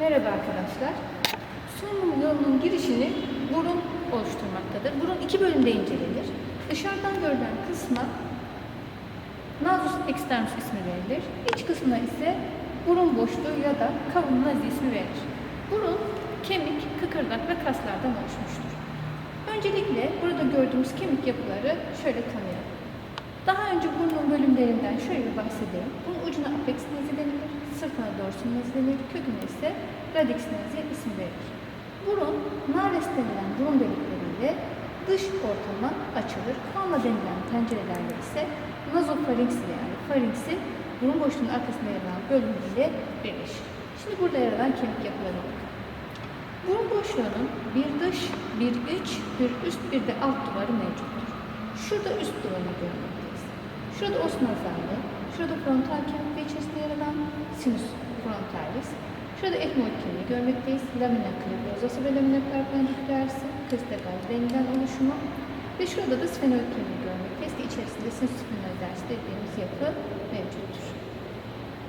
Merhaba arkadaşlar. Solunum yolunun girişini burun oluşturmaktadır. Burun iki bölümde incelenir. Dışarıdan görülen kısma nasus externus ismi verilir. İç kısmına ise burun boşluğu ya da kavun nazi ismi verilir. Burun kemik, kıkırdak ve kaslardan oluşmuştur. Öncelikle burada gördüğümüz kemik yapıları şöyle tanıyalım. Daha önce burnun bölümlerinden şöyle bahsedeyim. Bunun ucuna apex nazi denilir, sırtına dorsum nazi denilir, köküne ise radix nazi isim verilir. Burun, nares denilen burun delikleriyle dış ortama açılır. Kalma denilen pencerelerle ise nazofarinks ile yani farinksi burun boşluğunun arkasında yer alan bölümüyle birleşir. Şimdi burada yer alan kemik yapılarına bakın. Burun boşluğunun bir dış, bir iç, bir üst, bir de alt duvarı mevcuttur. Şurada üst duvarı görmekteyiz. Şurada os şurada frontal kemik ve içerisinde yer alan sinüs frontalis. Şurada etmoid kemiği görmekteyiz. Lamina cliposası ve lamina perpendikülersi, kristal denilen oluşumu. Ve şurada da sfenoid kemiği görmekteyiz ki içerisinde sinüs sfenoidersi dediğimiz yapı mevcuttur.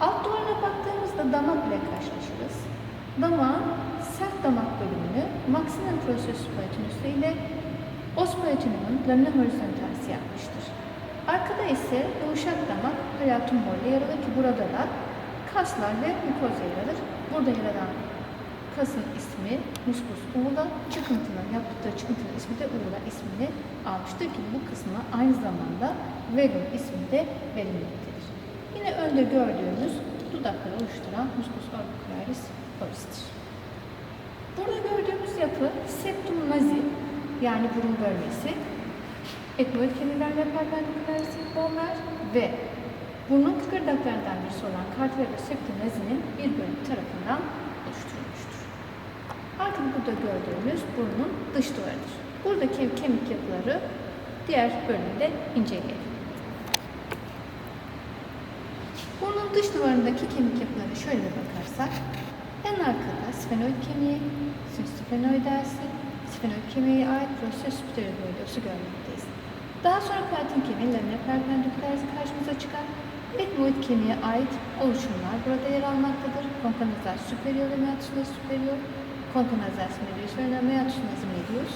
Alt duvarına baktığımızda damak ile karşılaşırız. Damağın sert damak bölümünü maksimum processus palatinus ile os palatinumun lamina horizontalis yapmıştır. Arkada ise yumuşak damak palatum boyla yer alır ki burada da kaslar ve mukoza yer. Burada yer alan kasın ismi muskus uğula, çıkıntının yaptığı çıkıntının ismi de uğula ismini almıştır ki bu kısmı aynı zamanda velum ismi de verilmektedir. Yine önde gördüğümüz dudakları oluşturan muskus orbicularis oris'tir. Burada gördüğümüz yapı septum nazi yani burun bölgesi, etmoid kemikler ve perpendiküler sipomlar ve burnun kıkırdaklarından birisi olan septum nazinin bir bölüm tarafından oluşturulmuştur. Artık burada gördüğümüz burnun dış duvarıdır. Buradaki kemik yapıları diğer bölümde inceleyelim. Burnun dış duvarındaki kemik yapıları şöyle bakarsak, en arkada sfenoid kemiği, sinüs sfenoidersi, sfenoid kemiğe ait proses pterygoidosu görmekteyiz. Daha sonra palatin kemiği, lamina perpendikülersi karşımıza çıkar. Etmoid kemiğe ait oluşumlar burada yer almaktadır. Konkanazal superior ve meatus superior, konkanazal medius ve meatus medius.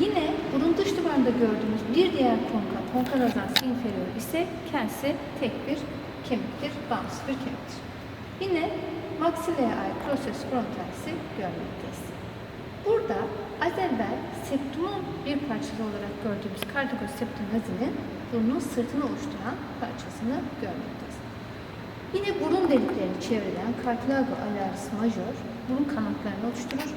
Yine burun dış duvarında gördüğümüz bir diğer konka, konkanazal inferior ise kendisi tek bir kemiktir, bağımsız bir kemiktir. Yine maksileye ait proses frontalisi görmekteyiz. Burada az evvel septumun bir parçası olarak gördüğümüz cardiac septum nazinin burnun sırtını oluşturan parçasını görmekteyiz. Yine burun deliklerini çevreleyen cartilago alaris major burun kanatlarını oluşturur.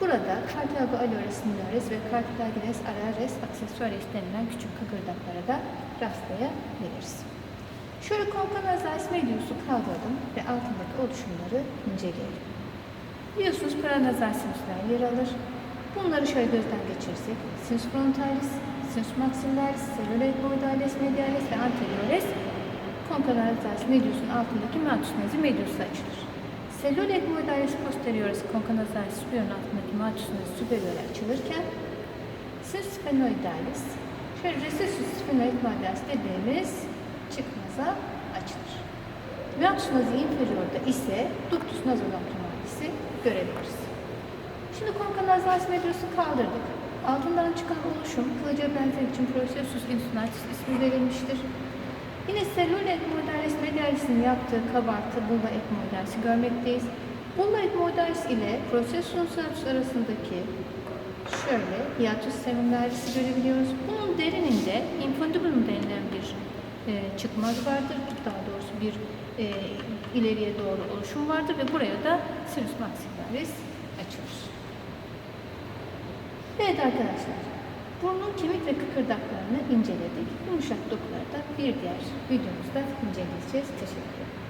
Burada cartilago alaris minores ve cartilages alaris accessoris denilen küçük kıkırdaklara da rastlayabiliriz. Şöyle konkanazal medius'u kaldırdım ve altındaki oluşumları inceleyelim. Biliyorsunuz paranazal sinüsler yer alır. Bunları şöyle gözden geçirirsek, sinüs frontalis, sinüs maxillaris, cellulate boidalis, medialis ve anteriores konkanazal medius'un altındaki meatus nazi medius'la açılır. Cellulate boidalis posteriores konkanazal superior'un altındaki meatus nazi superior'e açılırken sinüs sphenoidalis, şöyle recessus sphenoid boidalis dediğimiz çıkmaza açılır. Meatus nazi inferior'da ise ductus nasolacrimalisi görebiliriz. Şimdi konkanazal medius'u kaldırdık. Altından çıkan oluşum kılıca benzer için processus insulatus ismi verilmiştir. Yine cellule etmoidalis medialis'in yaptığı kabartı bulla etmoidalisi görmekteyiz. Bulla etmoidalis ile processus insulatus arasındaki şöyle hiatus seminalisi görebiliyoruz. Bunun derininde infundibulum denilen bir e, çıkmaz vardır. Daha bir e, ileriye doğru oluşum vardır ve buraya da sinus maxillaris açılır. Evet arkadaşlar, burnun kemik ve kıkırdaklarını inceledik. Yumuşak dokuları da bir diğer videomuzda inceleyeceğiz. Teşekkür ederim.